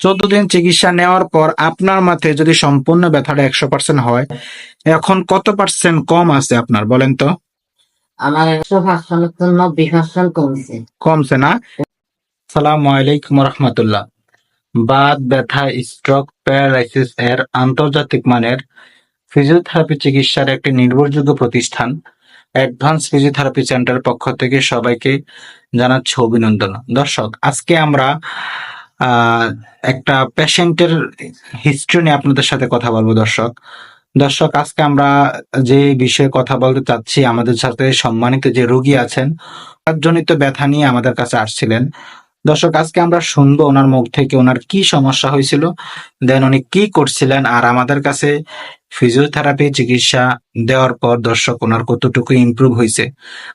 চোদ্দ দিন। চিকিৎসা নেওয়ার পর আপনার মাথায় যদি সম্পূর্ণ ব্যথাটা একশো পার্সেন্ট হয় এখন কত পার্সেন্ট কম আছে আপনার বলেন তো? আমার একশো পার্সেন্ট নব্বই পার্সেন্ট কমছে। কমছে না? সালাম আলাইকুম রহমতুল্লাহ। বাত ব্যথা স্ট্রোক প্যারালাইসিস এর আন্তর্জাতিক মানের ফিজিওথেরাপি চিকিৎসার একটি নির্ভরযোগ্য প্রতিষ্ঠান অ্যাডভান্স ফিজিওথেরাপি সেন্টার পক্ষ থেকে সবাইকে জানাচ্ছি অভিনন্দন। দর্শক আজকে আমরা একটা পেশেন্টের হিস্ট্রি নিয়ে আপনাদের সাথে কথা বলব দর্শক। দর্শক আজকে আমরা যে বিষয়ে কথা বলতে চাচ্ছি আমাদের সাথে সম্মানিত যে রোগী আছেন জনিত ব্যথা নিয়ে আমাদের কাছে আসছিলেন। দর্শক আজকে আমরা শুনব ওনার মুখ থেকে ওনার কি সমস্যা হয়েছিল দেন উনি কি করছিলেন আর আমাদের কাছে ফিজিওথেরাপি চিকিৎসা দেওয়ার পর দর্শক ওনার কতটুকু ইমপ্রুভ হয়েছে।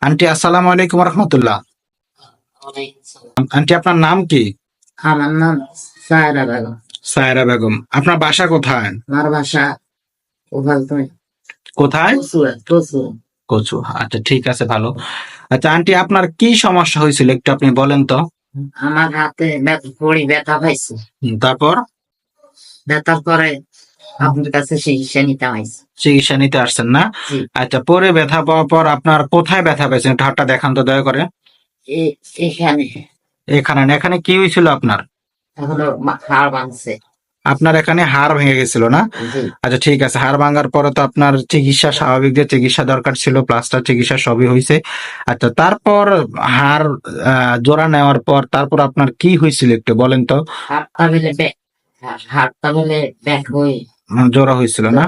আন্টি আসসালামু আলাইকুম রহমতুল্লাহ। আন্টি আপনার নাম কি? আমার নাম সায়রা বেগম। সায়রা বেগম। আপনার বাসা কোথায়? আমার বাসা ওভাল তুমি? কোথায়? কচু আচ্ছা ঠিক আছে ভালো। আচ্ছা আন্টি আপনার কি সমস্যা হয়েছিল একটু আপনি বলেন তো? আমার হাতে পড়ি ব্যথা পাইছে। তারপর? ব্যথার পরে আপনার কাছে চিকিৎসা নিতে হয়েছে চিকিৎসা নিতে আসছেন না? আচ্ছা পরে ব্যথা পাওয়ার পর আপনার কোথায় ব্যথা পাইছেন? হাতটা দেখান তো দয়া করে। এখানে। এখানে না, এখানে কি হয়েছিল আপনার? এখনও মা- হাড় ভাঙছে। আপনার এখানে হাড় ভেঙে গেছিল না? জি। আচ্ছা ঠিক আছে হাড় ভাঙার পরে তো আপনার চিকিৎসা স্বাভাবিক যে চিকিৎসা দরকার ছিল প্লাস্টার চিকিৎসা সবই হয়েছে আচ্ছা তারপর হাড় আহ, জোড়া নেওয়ার পর তারপর আপনার কি হয়েছিল একটু বলেন তো? ব্যাক ব্যাক হয়ে উম, জোড়া হয়েছিল না?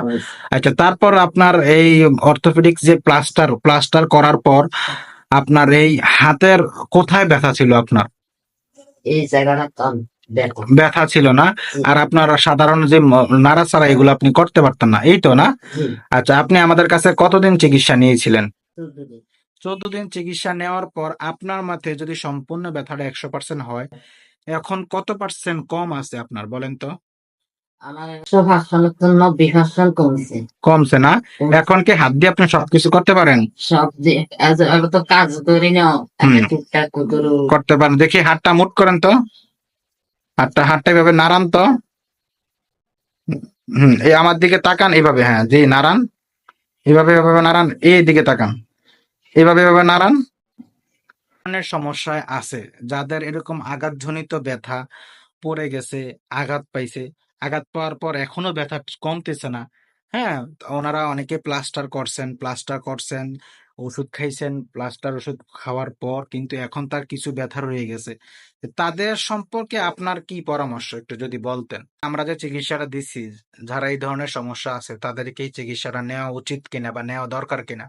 আচ্ছা তারপর আপনার এই অর্থোপেডিক যে প্লাস্টার প্লাস্টার করার পর আপনার এই হাতের কোথায় ব্যথা ছিল আপনার? এই জায়গাটা ব্যথা ছিল না? আর আপনার সাধারণ যে নাড়া নাড়াচাড়া এগুলো আপনি করতে পারতেন না এই তো না? আচ্ছা আপনি আমাদের কাছে কতদিন চিকিৎসা নিয়েছিলেন? চোদ্দ দিন। চিকিৎসা নেওয়ার পর আপনার মাথায় যদি সম্পূর্ণ ব্যথাটা একশো পার্সেন্ট হয় এখন কত পার্সেন্ট কম আছে আপনার বলেন তো? কমছে। না? এখন কি হাত দিয়ে আপনি সবকিছু করতে পারেন? তো কাজ করি না। করতে পারেন। দেখি হাতটা মুট করেন তো। হাতটা হাতটা এভাবে নাড়ান তো। হুম এই আমার দিকে তাকান এইভাবে হ্যাঁ জি নাড়ান। এভাবে এভাবে নাড়ান এই দিকে তাকান। এভাবে এভাবে নাড়ান। ধরনের সমস্যায় আছে। যাদের এরকম আঘাতজনিত ব্যথা পড়ে গেছে আঘাত পাইছে আঘাত পাওয়ার পর এখনও ব্যথা কমতেছে না। হ্যাঁ ওনারা অনেকে প্লাস্টার করছেন প্লাস্টার করছেন, ওষুধ খাইছেন, প্লাস্টার ওষুধ খাওয়ার পর কিন্তু এখন তার কিছু ব্যথা রয়ে গেছে। তাদের সম্পর্কে আপনার কি পরামর্শ একটু যদি বলতেন? আমরা যে চিকিৎসাটা দিচ্ছি যারা এই ধরনের সমস্যা আছে তাদেরকে এই চিকিৎসাটা নেওয়া উচিত কিনা বা নেওয়া দরকার কিনা?